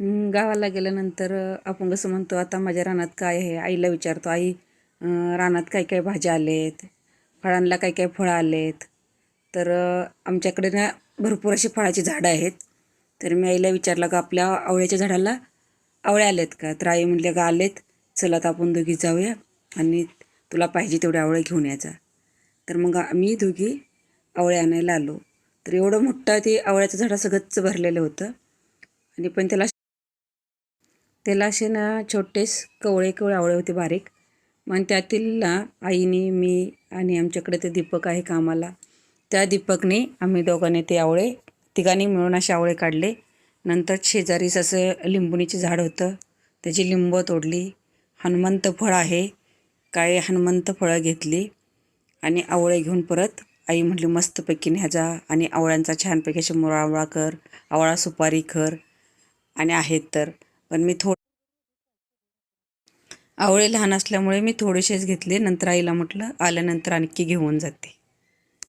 गावाला गेल्यानंतर आपण कसं म्हणतो आता माझ्या रानात काय आहे आईला विचारतो आई रानात काय काय भाज्या आलेत? फळांना काय काय फळं आलेत? तर आमच्याकडे ना भरपूर अशी फळाची झाडं आहेत. तर मी आईला विचारलं का आपल्या आवळ्याच्या झाडाला आवळ्या आलेत का? तर आई म्हटल्या का आलेत. चला आता आपण दोघी जाऊया आणि तुला पाहिजे तेवढे आवळे घेऊन यायचा. तर मग आम्ही दोघी आवळे आणायला आलो. तर एवढं मोठं ते आवळ्याचं झाड सगळंच भरलेलं होतं. आणि पण त्याला त्याला असे ना छोटेच कवळे कवळे आवळे होते बारीक. मग त्यातील ना आईने मी आणि आमच्याकडे ते दीपक आहे कामाला. त्या दीपकने आम्ही दोघांनी ते आवळे तिघांनी मिळून असे आवळे काढले. नंतर शेजारीच असं लिंबुणीचे झाड होतं. त्याची लिंबं तोडली. हनुमंत फळ आहे. काय हनुमंत फळं घेतली. आणि आवळे घेऊन परत आई म्हटली मस्तपैकी न्याजा आणि आवळ्यांचा छानपैकी असे मुरावळा कर. आवळा सुपारी कर. आणि आहेत तर. पण मी थोड आवळे लहान असल्यामुळे मी थोडेसेच घेतले. नंतर आईला म्हटलं आल्यानंतर आणखी घेऊन जाते.